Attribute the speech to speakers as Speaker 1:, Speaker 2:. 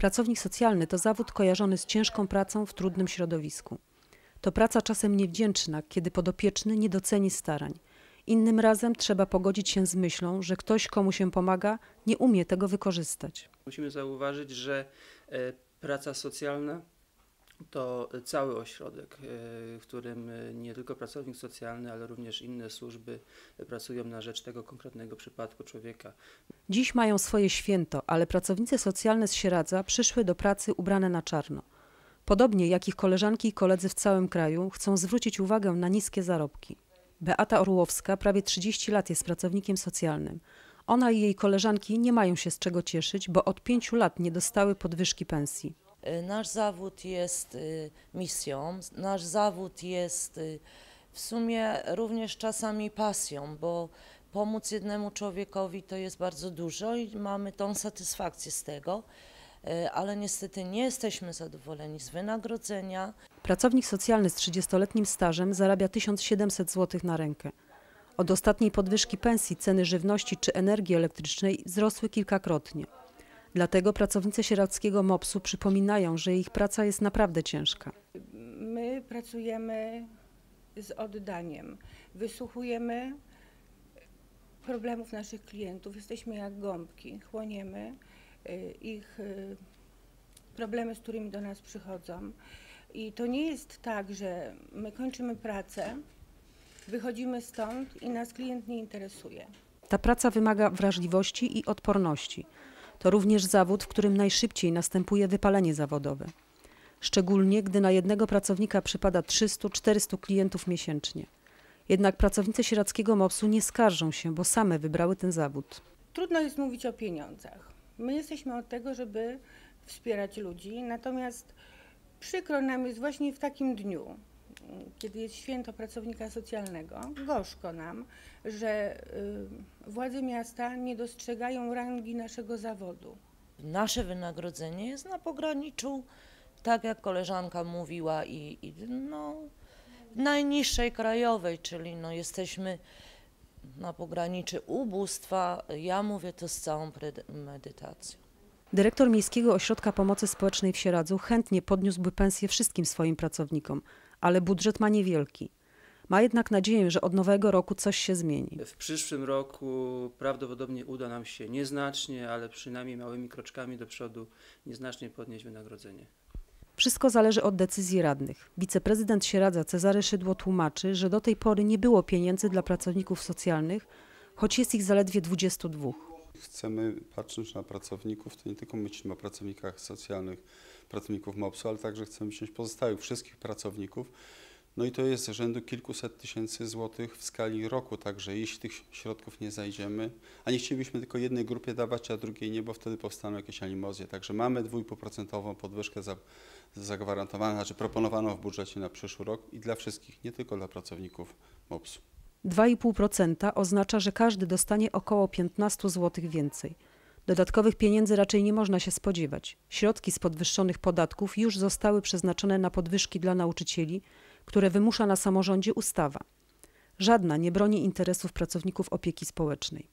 Speaker 1: Pracownik socjalny to zawód kojarzony z ciężką pracą w trudnym środowisku. To praca czasem niewdzięczna, kiedy podopieczny nie doceni starań. Innym razem trzeba pogodzić się z myślą, że ktoś, komu się pomaga, nie umie tego wykorzystać.
Speaker 2: Musimy zauważyć, że e, praca socjalna to cały ośrodek, e, w którym e, nie tylko pracownik socjalny, ale również inne służby pracują na rzecz tego konkretnego przypadku człowieka.
Speaker 1: Dziś mają swoje święto, ale pracownice socjalne z Sieradza przyszły do pracy ubrane na czarno. Podobnie jak ich koleżanki i koledzy w całym kraju chcą zwrócić uwagę na niskie zarobki. Beata Orłowska prawie 30 lat jest pracownikiem socjalnym. Ona i jej koleżanki nie mają się z czego cieszyć, bo od pięciu lat nie dostały podwyżki pensji.
Speaker 3: Y, Nasz zawód jest y, misją, nasz zawód jest y, w sumie również czasami pasją, bo pomóc jednemu człowiekowi to jest bardzo dużo i mamy tą satysfakcję z tego, ale niestety nie jesteśmy zadowoleni z wynagrodzenia.
Speaker 1: Pracownik socjalny z 30-letnim stażem zarabia 1700 zł na rękę. Od ostatniej podwyżki pensji ceny żywności czy energii elektrycznej wzrosły kilkakrotnie. Dlatego pracownicy sieradzkiego MOPS-u przypominają, że ich praca jest naprawdę ciężka.
Speaker 4: My pracujemy z oddaniem, wysłuchujemy problemów naszych klientów, jesteśmy jak gąbki, chłoniemy y, ich y, problemy, z którymi do nas przychodzą. I to nie jest tak, że my kończymy pracę, wychodzimy stąd i nas klient nie interesuje.
Speaker 1: Ta praca wymaga wrażliwości i odporności. To również zawód, w którym najszybciej następuje wypalenie zawodowe. Szczególnie gdy na jednego pracownika przypada 300-400 klientów miesięcznie. Jednak pracownicy sieradzkiego MOPS-u nie skarżą się, bo same wybrały ten zawód.
Speaker 4: Trudno jest mówić o pieniądzach. My jesteśmy od tego, żeby wspierać ludzi, natomiast przykro nam jest właśnie w takim dniu, kiedy jest święto pracownika socjalnego, gorzko nam, że y, władze miasta nie dostrzegają rangi naszego zawodu.
Speaker 3: Nasze wynagrodzenie jest na pograniczu, tak jak koleżanka mówiła, i, i no, najniższej krajowej, czyli no, jesteśmy na pograniczy ubóstwa. Ja mówię to z całą premedytacją.
Speaker 1: Dyrektor Miejskiego Ośrodka Pomocy Społecznej w Sieradzu chętnie podniósłby pensję wszystkim swoim pracownikom, ale budżet ma niewielki. Ma jednak nadzieję, że od nowego roku coś się zmieni.
Speaker 2: W przyszłym roku prawdopodobnie uda nam się nieznacznie, ale przynajmniej małymi kroczkami do przodu nieznacznie podnieść wynagrodzenie.
Speaker 1: Wszystko zależy od decyzji radnych. Wiceprezydent Sieradza Cezary Szydło tłumaczy, że do tej pory nie było pieniędzy dla pracowników socjalnych, choć jest ich zaledwie 22.
Speaker 5: Chcemy, patrząc na pracowników, to nie tylko myślimy o pracownikach socjalnych, pracowników MOPS-u, ale także chcemy myśleć pozostałych wszystkich pracowników. No i to jest rzędu kilkuset tysięcy złotych w skali roku, także jeśli tych środków nie znajdziemy, a nie chcielibyśmy tylko jednej grupie dawać, a drugiej nie, bo wtedy powstaną jakieś animozje. Także mamy 2,5% podwyżkę za, zagwarantowaną, znaczy proponowaną w budżecie na przyszły rok i dla wszystkich, nie tylko dla pracowników MOPS-u.
Speaker 1: 2,5% oznacza, że każdy dostanie około 15 zł więcej. Dodatkowych pieniędzy raczej nie można się spodziewać. Środki z podwyższonych podatków już zostały przeznaczone na podwyżki dla nauczycieli, które wymusza na samorządzie ustawa. Żadna nie broni interesów pracowników opieki społecznej.